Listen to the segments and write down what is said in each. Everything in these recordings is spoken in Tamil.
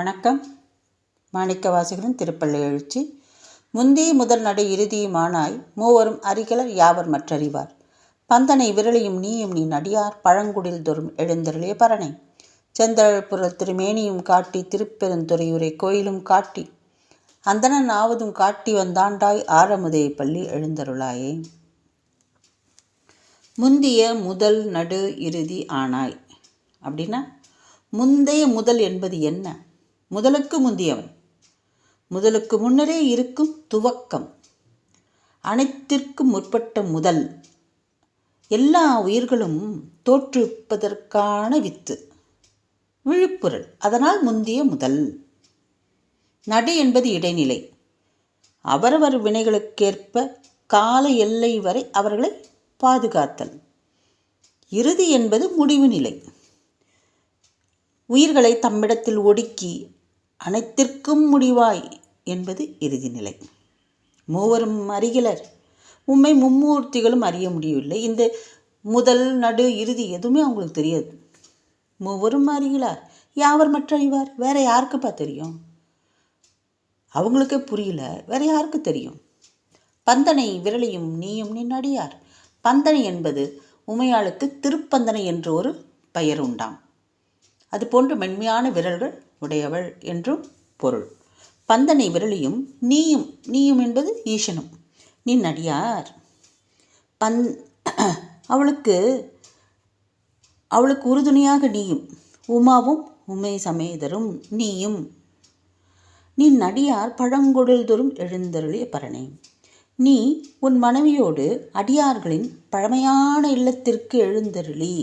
வணக்கம். மாணிக்க வாசகரின் திருப்பள்ளி எழுச்சி. முந்தி முதல் நடு இறுதியுமானாய் மூவரும் அறிகலர் யாவர் மற்றறிவார். பந்தனை விரலையும் நீயும் நீ நடியார் பழங்குடில் தோறும் எழுந்தருளிய பரணை. செந்தழல் புரல் திருமேனியும் காட்டி திருப்பெருந்துறையுரை கோயிலும் காட்டி. அந்தணன் ஆவதும் காட்டி வந்தாண்டாய் ஆரமுதே பள்ளி எழுந்தருளாயே. முந்திய முதல் நடு இறுதி ஆனாய். அப்படின்னா முந்தைய முதல் என்பது என்ன? முதலுக்கு முந்தியவன். முதலுக்கு முன்னரே இருக்கும் துவக்கம். அனைத்திற்கும் முற்பட்ட முதல். எல்லா உயிர்களும் தோற்றுவிப்பதற்கான வித்து. விழுப்புரல். அதனால் முந்திய முதல். நடு என்பது இடைநிலை. அவரவர் வினைகளுக்கேற்ப கால எல்லை வரை அவர்களை பாதுகாத்தல். இறுதி என்பது முடிவு நிலை. உயிர்களை தம்மிடத்தில் ஒடுக்கி அனைத்திற்கும் முடிவாய் என்பது இறுதி நிலை. மூவரும் அறிகிலர் உண்மை மும்மூர்த்திகளும் அறிய முடியவில்லை. இந்த முதல் நடு இறுதி எதுவுமே அவங்களுக்கு தெரியாது. மூவரும் அறிகிறார். யாவர் மற்ற அறிவார் வேற யாருக்குப்பா தெரியும்? அவங்களுக்கே புரியல. வேற யாருக்கு தெரியும்? பந்தனை விரலையும் நீயும் நின் அடியார். பந்தனை என்பது உமையாளுக்கு திருப்பந்தனை என்று ஒரு பெயர் உண்டாம். அதுபோன்று மென்மையான விரல்கள் உடையவள் என்றும் பொருள். பந்தனை விரலியும் நீயும் நீயும் என்பது ஈசனும். நீ நடியார் பந் அவளுக்கு அவளுக்கு உறுதுணையாக நீயும். உமாவும் உமை சமேதரும் நீயும் நீ நடியார் பழங்குடல்தோறும் எழுந்தருளிய பரணை. நீ உன் மனைவியோடு அடியார்களின் பழமையான இல்லத்திற்கு எழுந்தருளி.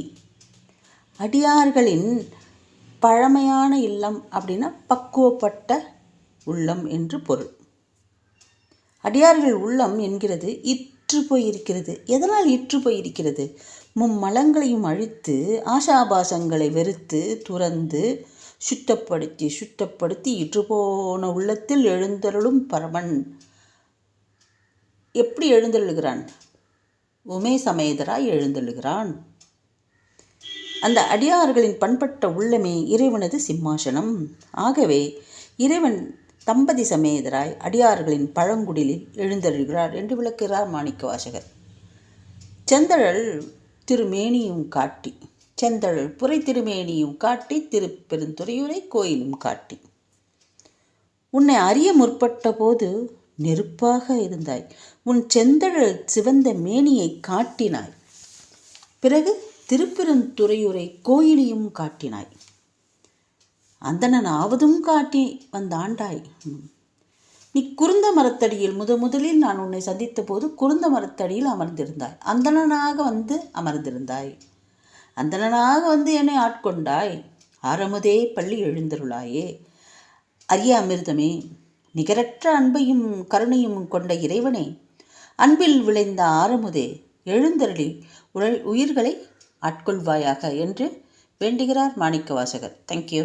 அடியார்களின் பழமையான இல்லம் அப்படின்னா பக்குவப்பட்ட உள்ளம் என்று பொருள். அடியார்கள் உள்ளம் என்கிறது இற்று போயிருக்கிறது. எதனால் இற்று போயிருக்கிறது? மும்மலங்களையும் அழித்து ஆசாபாசங்களை வெறுத்து துறந்து சுத்தப்படுத்தி சுத்தப்படுத்தி இற்று போன உள்ளத்தில் எழுந்தருளும் பரமன். எப்படி எழுந்தருளுகிறான்? உமே சமேதராய் எழுந்தழுகிறான் அந்த அடியார்களின் பண்பட்ட உள்ளமே இறைவனது சிம்மாசனம். ஆகவே இறைவன் தம்பதி சமேதராய் அடியார்களின் பழங்குடிலில் எழுந்தருகிறார் என்று விளக்குகிறார் மாணிக்க வாசகர். செந்தழல் திருமேனியும் காட்டி செந்தழல் புரை திருமேனியும் காட்டி திருப்பெருந்துறையுரை கோயிலும் காட்டி. உன்னை அறிய முற்பட்ட போது நெருப்பாக இருந்தாய். உன் செந்தழல் சிவந்த மேனியை காட்டினாய். பிறகு திருப்பெருந்துறையுரை கோயிலையும் காட்டினாய். அந்தணன் ஆவதும் காட்டி வந்தாண்டாய் நீ குருந்த மரத்தடியில் முத முதலில் நான் உன்னை சந்தித்த போது குருந்த மரத்தடியில் அமர்ந்திருந்தாய். அந்தணனாக வந்து அமர்ந்திருந்தாய். அந்தணனாக வந்து என்னை ஆட்கொண்டாய். ஆரமுதே பள்ளி எழுந்தருளாயே. அரிய அமிர்தமே நிகரற்ற அன்பையும் கருணையும் கொண்ட இறைவனே அன்பில் விளைந்த ஆரமுதே எழுந்தருளி உயிர்களை ஆட்கொள்வாயாக என்று வேண்டுகிறார் மாணிக்க வாசகர் தேங்க்யூ